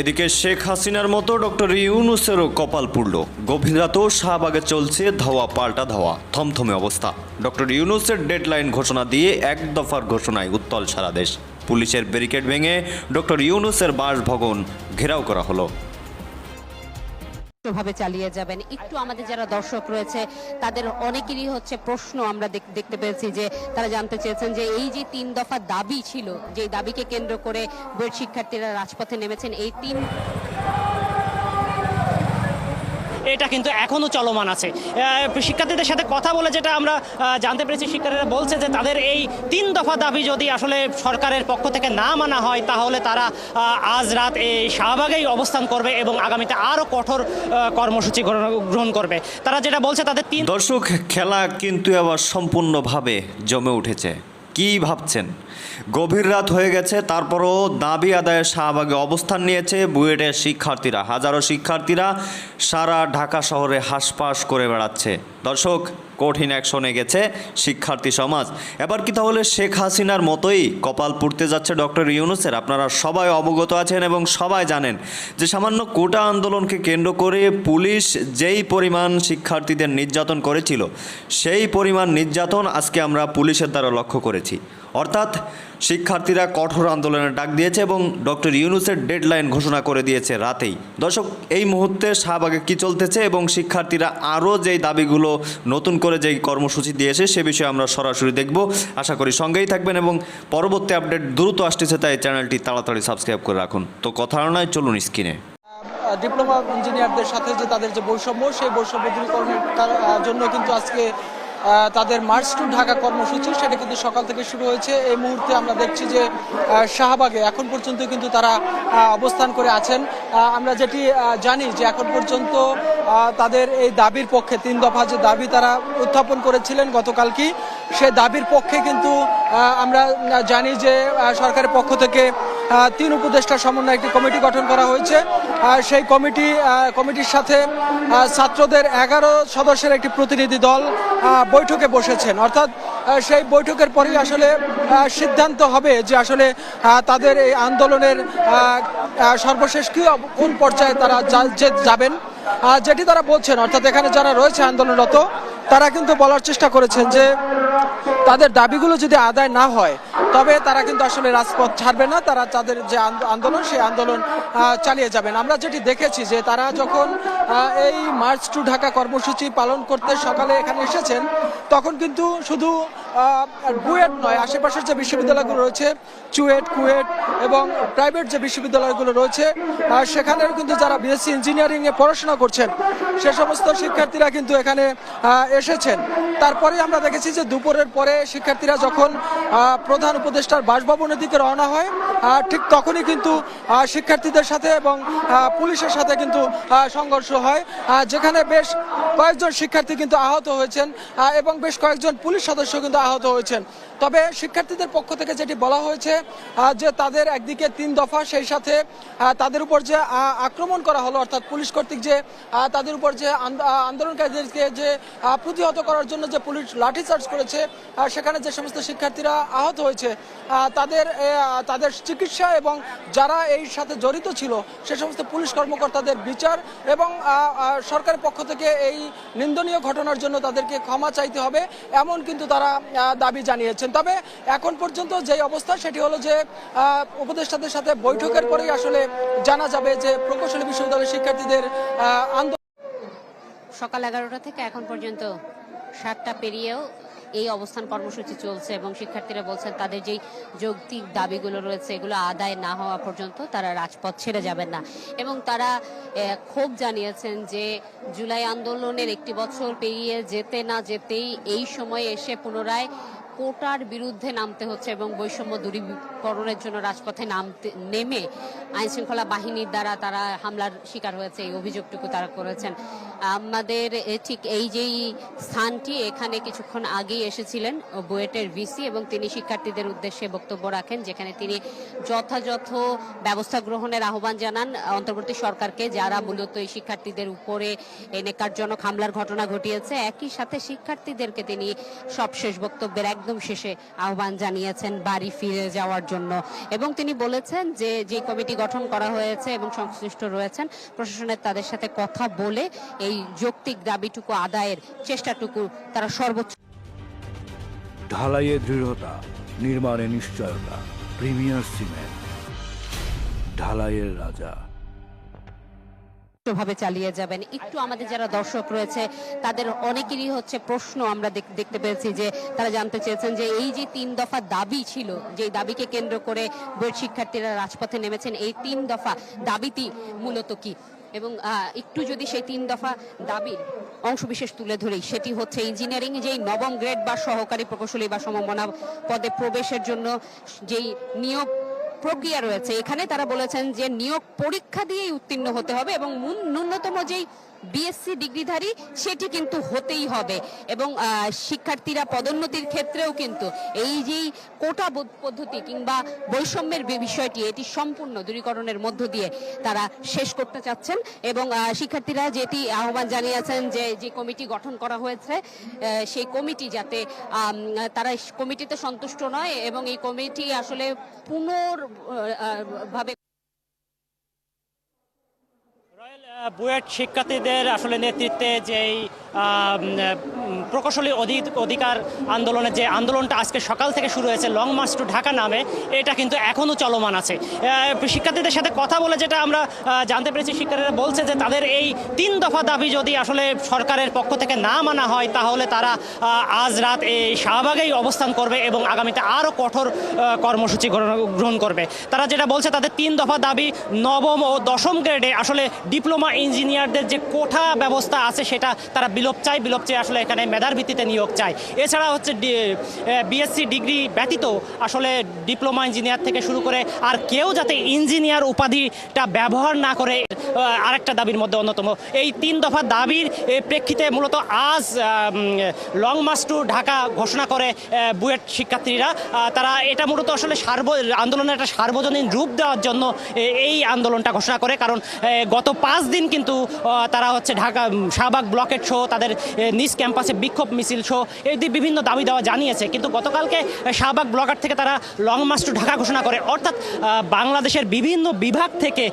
এদিকে শেখ হাসিনার মতো ডক্টর ইউনুসেরও কপাল পুড়ল। গভীর রাতেও শাহবাগে চলছে ধাওয়া পাল্টা ধাওয়া থমথমে অবস্থা। ডক্টর ইউনুসের ডেডলাইন ঘোষণা দিয়ে এক দফার ঘোষণায় উত্তল সারা দেশ। পুলিশের ব্যারিকেড ভেঙে ডক্টর ইউনুসের বাসভবন ঘেরাও করা হলো। ভাবে চালিয়ে যাবেন। একটু আমাদের যারা দর্শক রয়েছে, তাদের অনেকেরই হচ্ছে প্রশ্ন আমরা দেখতে পেয়েছি যে, তারা জানতে চেয়েছেন যে এই যে তিন দফা দাবি ছিল যে দাবিকে কেন্দ্র করে বই শিক্ষার্থীরা রাজপথে নেমেছেন, এই তিন এটা কিন্তু এখনও চলমান আছে। শিক্ষার্থীদের সাথে কথা বলে যেটা আমরা জানতে পেরেছি, শিক্ষার্থীরা বলছে যে তাদের এই তিন দফা দাবি যদি আসলে সরকারের পক্ষ থেকে না মানা হয়, তাহলে তারা আজ রাত এই শাহবাগেই অবস্থান করবে এবং আগামীতে আরও কঠোর কর্মসূচি গ্রহণ- করবে। তারা যেটা বলছে, তাদের তিন দর্শক, খেলা কিন্তু আবার সম্পূর্ণভাবে জমে উঠেছে। কি ভাবছেন? গভীর রাত হয়ে গেছে, তারপরও দাবি আদায়ের শাহবাগে অবস্থান নিয়েছে বুয়েটের শিক্ষার্থীরা। হাজারো শিক্ষার্থীরা সারা ঢাকা শহরে হাসপাস করে বেড়াচ্ছে। দর্শক কঠিন অ্যাকশনে গেছে শিক্ষার্থী সমাজ। এবার কি তাহলে শেখ হাসিনার মতোই কপাল পুড়তে যাচ্ছে ডক্টর ইউনুসের? আপনারা সবাই অবগত আছেন এবং সবাই জানেন যে সামান্য কোটা আন্দোলনকে কেন্দ্র করে পুলিশ যেই পরিমাণ শিক্ষার্থীদের নির্যাতন করেছিল, সেই পরিমাণ নির্যাতন আজকে আমরা পুলিশের দ্বারা লক্ষ্য করেছি। অর্থাৎ শিক্ষার্থীরা কঠোর আন্দোলনের ডাক দিয়েছে এবং ডক্টর ইউনুসের ডেডলাইন ঘোষণা করে দিয়েছে রাতেই। দর্শক, এই মুহূর্তে শাহবাগে কি চলতেছে এবং শিক্ষার্থীরা আরও যেই দাবিগুলো নতুন করে যেই কর্মসূচি দিয়েছে সে বিষয়ে আমরা সরাসরি দেখব। আশা করি সঙ্গেই থাকবেন এবং পরবর্তী আপডেট দ্রুত আসতেছে তাই চ্যানেলটি তাড়াতাড়ি সাবস্ক্রাইব করে রাখুন। তো কথা নয়, চলুন স্ক্রিনে। ডিপ্লোমা ইঞ্জিনিয়ারদের সাথে যে তাদের যে বৈষম্য, সেই বৈষম্য দূরীকরণের জন্য কিন্তু আজকে তাদের মার্চ টু ঢাকা কর্মসূচি, সেটা কিন্তু সকাল থেকে শুরু হয়েছে। এই মুহূর্তে আমরা দেখছি যে শাহবাগে এখন পর্যন্ত কিন্তু তারা অবস্থান করে আছেন। আমরা যেটি জানি যে এখন পর্যন্ত তাদের এই দাবির পক্ষে, তিন দফা যে দাবি তারা উত্থাপন করেছিলেন গতকাল কি সে দাবির পক্ষে কিন্তু আমরা জানি যে সরকারের পক্ষ থেকে তিন উপদেষ্টা সমন্বয়ে একটি কমিটি গঠন করা হয়েছে। সেই কমিটি কমিটির সাথে ছাত্রদের এগারো সদস্যের একটি প্রতিনিধি দল বৈঠকে বসেছেন। অর্থাৎ সেই বৈঠকের পরেই আসলে সিদ্ধান্ত হবে যে আসলে তাদের এই আন্দোলনের সর্বশেষ কি কোন পর্যায়ে তারা যাবেন। যেটি তারা বলছেন, অর্থাৎ এখানে যারা রয়েছে আন্দোলনরত, তারা কিন্তু বলার চেষ্টা করেছেন যে তাদের দাবিগুলো যদি আদায় না হয়, তবে তারা কিন্তু আসলে রাজপথ ছাড়বে না, তারা তাদের যে আন্দোলন, সেই আন্দোলন চালিয়ে যাবেন। আমরা যেটি দেখেছি যে তারা যখন এই মার্চ টু ঢাকা কর্মসূচি পালন করতে সকালে এখানে এসেছেন, তখন কিন্তু শুধু বুয়েট নয়, আশেপাশের যে বিশ্ববিদ্যালয়গুলো রয়েছে, চুয়েট, কুয়েট এবং প্রাইভেট যে বিশ্ববিদ্যালয়গুলো রয়েছে সেখানেও কিন্তু যারা বিএসসি ইঞ্জিনিয়ারিং এ পড়াশোনা করছেন, সে সমস্ত শিক্ষার্থীরা কিন্তু এখানে এসেছেন। তারপরে আমরা দেখেছি যে দুপুরের পরে শিক্ষার্থীরা যখন প্রধান উপদেষ্টার বাসভবনের দিকে রওনা হয় ঠিক তখনই কিন্তু শিক্ষার্থীদের সাথে এবং পুলিশের সাথে কিন্তু সংঘর্ষ হয় যেখানে বেশ কয়েকজন শিক্ষার্থী কিন্তু আহত হয়েছেন এবং বেশ কয়েকজন পুলিশ সদস্য কিন্তু আহত হয়েছেন। তবে শিক্ষার্থীদের পক্ষ থেকে যেটি বলা হয়েছে যে তাদের একদিকে তিন দফা, সেই সাথে তাদের উপর যে আক্রমণ করা হলো, অর্থাৎ পুলিশ কর্তৃক যে তাদের উপর যে আন্দোলনকারীদেরকে যে প্রতিহত করার জন্য যে পুলিশ লাঠিচার্জ করেছে সেখানে যে সমস্ত শিক্ষার্থীরা আহত হয়েছে তাদের তাদের চিকিৎসা এবং যারা এই সাথে জড়িত ছিল, সে সমস্ত পুলিশ কর্মকর্তাদের বিচার এবং সরকারের পক্ষ থেকে এই নিন্দনীয় ঘটনার জন্য তাদেরকে ক্ষমা চাইতে হবে, এমন কিন্তু তারা দাবি জানিয়েছেন। তবে এখন পর্যন্ত যে অবস্থা, সেটি হলো যে উপদেষ্টাদের সাথে বৈঠকের পরেই আসলে জানা যাবে যে প্রকৌশলী বিশ্ববিদ্যালয়ের শিক্ষার্থীদের আন্দোলন সকাল এগারোটা থেকে এখন পর্যন্ত সাতটা পেরিয়েও এই অবস্থান কর্মসূচি চলছে এবং শিক্ষার্থীরা বলছেন তাদের যেই যৌক্তিক দাবিগুলো রয়েছে, এগুলো আদায় না হওয়া পর্যন্ত তারা রাজপথ ছেড়ে যাবেন না। এবং তারা ক্ষোভ জানিয়েছেন যে জুলাই আন্দোলনের একটি বছর পেরিয়ে যেতে না যেতেই এই সময়ে এসে পুনরায় কোটার বিরুদ্ধে নামতে হচ্ছে এবং বৈষম্য দূরীকরণের জন্য রাজপথে নামতে, নেমে আইন শৃঙ্খলা বাহিনীর দ্বারা তারা হামলার শিকার হয়েছে, এই অভিযোগটুকু তারা করেছেন। আমাদের ঠিক এই যেই স্থানটি, এখানে কিছুক্ষণ আগেই এসেছিলেন বুয়েটের ভিসি এবং তিনি শিক্ষার্থীদের উদ্দেশ্যে বক্তব্য রাখেন, যেখানে তিনি যথাযথ ব্যবস্থা গ্রহণের আহ্বান জানান। অন্তর্বর্তী সরকারকে যারা মূলত এই শিক্ষার্থীদের উপরে এই নেকারজনক হামলার ঘটনা ঘটিয়েছে, একই সাথে শিক্ষার্থীদেরকে তিনি সবশেষ বক্তব্যের একদম শেষে আহ্বান জানিয়েছেন বাড়ি ফিরে যাওয়ার জন্য। এবং তিনি বলেছেন যে যে কমিটি গঠন করা হয়েছে এবং সংশ্লিষ্ট রয়েছেন, প্রশাসনের তাদের সাথে কথা বলে এই যৌক্তিক দাবিটুকু আদায়ের চেষ্টাটুকু তারা সর্বোচ্চ ঢালাইয়ে দৃঢ়তা, নির্মাণে নিশ্চয়তা, প্রিমিয়ার সিমেন্ট, ঢালাইয়ের রাজা। ভাবে চালিয়ে যাবেন। একটু আমাদের যারা দর্শক রয়েছে, তাদের অনেকেরই হচ্ছে প্রশ্ন আমরা দেখতে পেয়েছি যে, তারা জানতে চেয়েছেন যে, এই যে তিন দফা দাবি ছিল যে দাবিকে কেন্দ্র করে বুয়েট শিক্ষার্থীরা রাজপথে নেমেছেন, এই তিন দফা দাবিটি মূলত কি? এবং একটু যদি সেই তিন দফা দাবির অংশবিশেষ তুলে ধরি, সেটি হচ্ছে ইঞ্জিনিয়ারিং যেই নবম গ্রেড বা সহকারী প্রকৌশলী বা সমমনা পদে প্রবেশের জন্য যেই নিয়োগ প্রক্রিয়া রয়েছে। এখানে তারা বলেছেন যে নিয়োগ পরীক্ষা দিয়েই উত্তীর্ণ হতে হবে এবং ন্যূনতম যেই বিএসসি ডিগ্রিধারী সেটি কিন্তু হতেই হবে। এবং শিক্ষার্থীরা পদোন্নতির ক্ষেত্রেও কিন্তু এই যেই কোটা পদ্ধতি কিংবা বৈষম্যের বিষয়টি এটি সম্পূর্ণ দূরীকরণের মধ্য দিয়ে তারা শেষ করতে চাচ্ছেন। এবং শিক্ষার্থীরা যেটি আহ্বান জানিয়েছেন যে যে কমিটি গঠন করা হয়েছে সেই কমিটি যাতে তারা কমিটিতে সন্তুষ্ট নয় এবং এই কমিটি আসলে পুনর আহ, আহ, ভাবে বুয়েট শিক্ষার্থীদের আসলে নেতৃত্বে যেই প্রকৌশলী অধি- অধিকার আন্দোলনের যে আন্দোলনটা আজকে সকাল থেকে শুরু হয়েছে, লং মার্চ টু ঢাকা নামে, এটা কিন্তু এখনও চলমান আছে। শিক্ষার্থীদের সাথে কথা বলে যেটা আমরা জানতে পেরেছি, শিক্ষার্থীরা বলছে যে তাদের এই তিন দফা দাবি যদি আসলে সরকারের পক্ষ থেকে না মানা হয়, তাহলে তারা আজ রাত এই শাহবাগেই অবস্থান করবে এবং আগামীতে আরও কঠোর কর্মসূচি গ্রহণ করবে। তারা যেটা বলছে, তাদের তিন দফা দাবি নবম ও দশম গ্রেডে আসলে ডিপ্লোমা ইঞ্জিনিয়ারদের যে কোঠা ব্যবস্থা আছে, সেটা তারা বিলোপ চাই, বিলোপ চেয়ে আসলে এখানে মেধার ভিত্তিতে নিয়োগ চাই। এছাড়া হচ্ছে বিএসসি ডিগ্রি ব্যতীত আসলে ডিপ্লোমা ইঞ্জিনিয়ার থেকে শুরু করে আর কেউ যাতে ইঞ্জিনিয়ার উপাধিটা ব্যবহার না করে আরেকটা দাবির মধ্যে অন্যতম। এই তিন দফা দাবির প্রেক্ষিতে মূলত আজ লং মার্চ টু ঢাকা ঘোষণা করে বুয়েট শিক্ষার্থীরা। তারা এটা মূলত আসলে সার্ব, আন্দোলনের একটা সার্বজনীন রূপ দেওয়ার জন্য এই আন্দোলনটা ঘোষণা করে। কারণ গত পাঁচ দিন কিন্তু তারা হচ্ছে ঢাকা শাহবাগ ব্লকেট সহ তাদের নিজ ক্যাম্পাসে বিক্ষোভ মিছিল শো এই দিয়ে বিভিন্ন দাবি দেওয়া জানিয়েছে। কিন্তু গতকালকে শাহবাগ ব্লকার থেকে তারা লং মার্চ টু ঢাকা ঘোষণা করে। অর্থাৎ বাংলাদেশের বিভিন্ন বিভাগ থেকে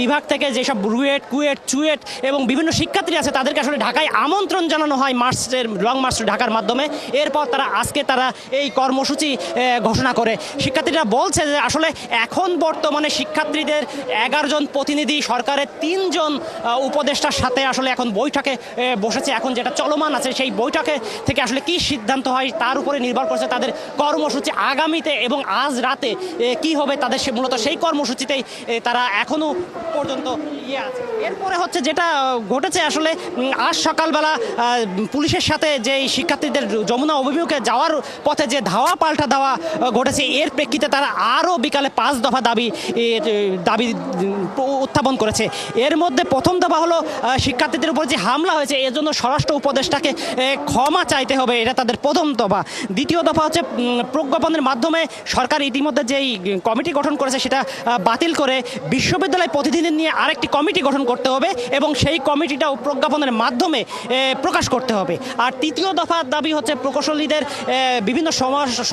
বিভাগ থেকে যেসব রুয়েট, কুয়েট, চুয়েট এবং বিভিন্ন শিক্ষার্থী আছে, তাদেরকে আসলে ঢাকায় আমন্ত্রণ জানানো হয় মার্চের, লং মার্চ ঢাকার মাধ্যমে। এরপর তারা আজকে তারা এই কর্মসূচি ঘোষণা করে। শিক্ষার্থীরা বলছে যে আসলে এখন বর্তমানে শিক্ষার্থীদের এগারো জন প্রতিনিধি, সরকারের তিনজন উপদেষ্টার সাথে আসলে এখন বৈঠকে বসেছে। এখন যেটা চলমান আছে, সেই বৈঠকে থেকে আসলে কি সিদ্ধান্ত হয়, তার উপরে নির্ভর করছে তাদের কর্মসূচি আগামীতে এবং আজ রাতে কি হবে তাদের সে- মূলত সেই কর্মসূচিতেই তারা এখনও পর্যন্ত ইয়ে আছে। এরপরে হচ্ছে যেটা ঘটেছে আসলে আজ সকালবেলা পুলিশের সাথে যে শিক্ষার্থীদের যমুনা অভিমুখে যাওয়ার পথে যে ধাওয়া, পাল্টা দেওয়া ঘটেছে, এর প্রেক্ষিতে তারা আরও বিকালে পাঁচ দফা দাবি দাবি উত্থাপন করেছে। এর মধ্যে প্রথম দফা হলো শিক্ষার্থীদের উপর যে হামলা হয়েছে, এর জন্য স্বরাষ্ট্র উপদেষ্টাকে ক্ষমা চাইতে হবে, এটা তাদের প্রথম দফা। দ্বিতীয় দফা হচ্ছে প্রজ্ঞাপনের মাধ্যমে সরকার ইতিমধ্যে যেই কমিটি গঠন করেছে, সেটা বাতিল করে বিশ্ববিদ্যালয় প্রতিনিধি নিয়ে আরেকটি কমিটি গঠন করতে হবে এবং সেই কমিটিটাও প্রজ্ঞাপনের মাধ্যমে প্রকাশ করতে হবে। আর তৃতীয় দফার দাবি হচ্ছে প্রকৌশলীদের বিভিন্ন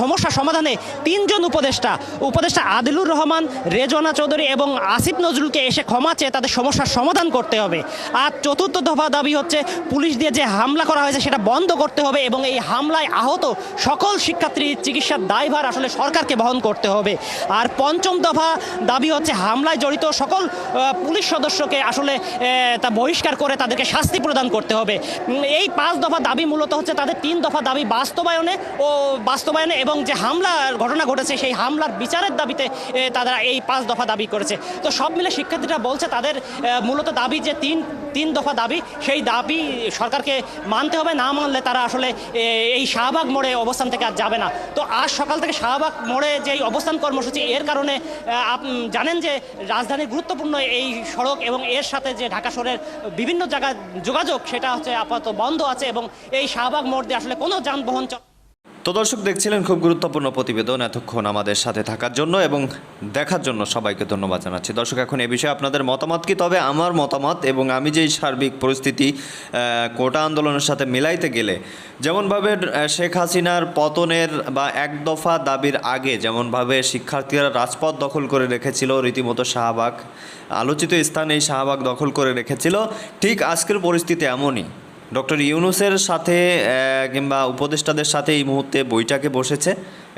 সমস্যা সমাধানে তিনজন উপদেষ্টা উপদেষ্টা আদিলুর রহমান, রেজওয়ানা চৌধুরী এবং আসিফ নজরুলকে এসে ক্ষমা চেয়ে তাদের সমস্যার সমাধান করতে হবে। আর চতুর্থ দফা দাবি হচ্ছে পুলিশ দিয়ে যে হামলা করা হয়েছে সেটা বন্ধ করতে হবে এবং এই হামলায় আহত সকল শিক্ষার্থীর চিকিৎসার দায়ভার আসলে সরকারকে বহন করতে হবে। আর পঞ্চম দফা দাবি হচ্ছে হামলায় জড়িত সকল পুলিশ পুলিশ সদস্যকে আসলে তা বহিষ্কার করে তাদেরকে শাস্তি প্রদান করতে হবে। এই পাঁচ দফা দাবি মূলত হচ্ছে তাদের তিন দফা দাবি বাস্তবায়নে ও বাস্তবায়নে এবং যে হামলার ঘটনা ঘটেছে, সেই হামলার বিচারের দাবিতে তারা এই পাঁচ দফা দাবি করেছে। তো সব মিলে শিক্ষার্থীরা বলছে তাদের মূলত দাবি যে তিন তিন দফা দাবি, সেই দাবি সরকারকে মানতে হবে, না মানলে তারা আসলে এই শাহবাগ মোড়ে অবস্থান থেকে আর যাবে না। তো আজ সকাল থেকে শাহবাগ মোড়ে যে অবস্থান কর্মসূচি, এর কারণে জানেন যে রাজধানীর গুরুত্বপূর্ণ এই সড়ক এবং এর সাথে যে ঢাকা শহরের বিভিন্ন জায়গায় যোগাযোগ, সেটা হচ্ছে আপাতত বন্ধ আছে এবং এই শাহবাগ মোড় দিয়ে আসলে কোনো যানবাহন তো দর্শক, দেখছিলেন খুব গুরুত্বপূর্ণ প্রতিবেদন এতক্ষণ আমাদের সাথে থাকার জন্য এবং দেখার জন্য সবাইকে ধন্যবাদ জানাচ্ছি। দর্শক, এখন এ বিষয়ে আপনাদের মতামত কি? তবে আমার মতামত এবং আমি যেই সার্বিক পরিস্থিতি কোটা আন্দোলনের সাথে মিলাইতে গেলে, যেমনভাবে শেখ হাসিনার পতনের বা এক দফা দাবির আগে যেমনভাবে শিক্ষার্থীরা রাজপথ দখল করে রেখেছিল, রীতিমতো শাহবাগ, আলোচিত স্থান এই শাহবাগ দখল করে রেখেছিল, ঠিক আজকের পরিস্থিতি এমনই। ডক্টর ইউনুসের সাথে কিংবা উপদেষ্টাদের সাথে এই মুহূর্তে বৈঠকে বসেছে,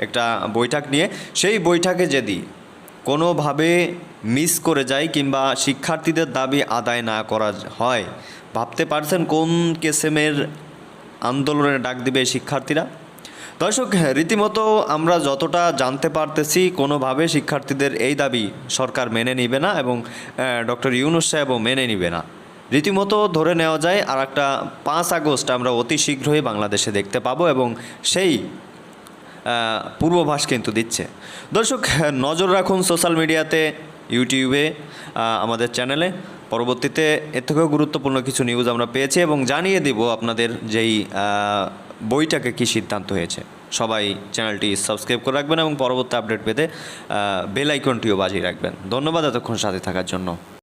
একটা বৈঠক নিয়ে। সেই বৈঠকে যদি কোনোভাবে মিস করে যায় কিংবা শিক্ষার্থীদের দাবি আদায় না করা হয়, ভাবতে পারছেন কোন কেসেমের আন্দোলনে ডাক দিবে শিক্ষার্থীরা? দর্শক, রীতিমতো আমরা যতটা জানতে পারতেছি, কোনোভাবে শিক্ষার্থীদের এই দাবি সরকার মেনে নিবে না এবং ডক্টর ইউনুস সাহেবও মেনে নিবে না। রীতিমতো ধরে নেওয়া যায় আর একটা পাঁচ আগস্ট আমরা অতি শীঘ্রই বাংলাদেশে দেখতে পাবো এবং সেই পূর্বাভাস কিন্তু দিচ্ছে। দর্শক, নজর রাখুন সোশ্যাল মিডিয়াতে, ইউটিউবে আমাদের চ্যানেলে। পরবর্তীতে এর থেকেও গুরুত্বপূর্ণ কিছু নিউজ আমরা পেয়েছি এবং জানিয়ে দিব আপনাদের যেই বইটাকে কী সিদ্ধান্ত হয়েছে। সবাই চ্যানেলটি সাবস্ক্রাইব করে রাখবেন এবং পরবর্তী আপডেট পেতে বেল আইকনটিও বাজিয়ে রাখবেন। ধন্যবাদ এতক্ষণ সাথে থাকার জন্য।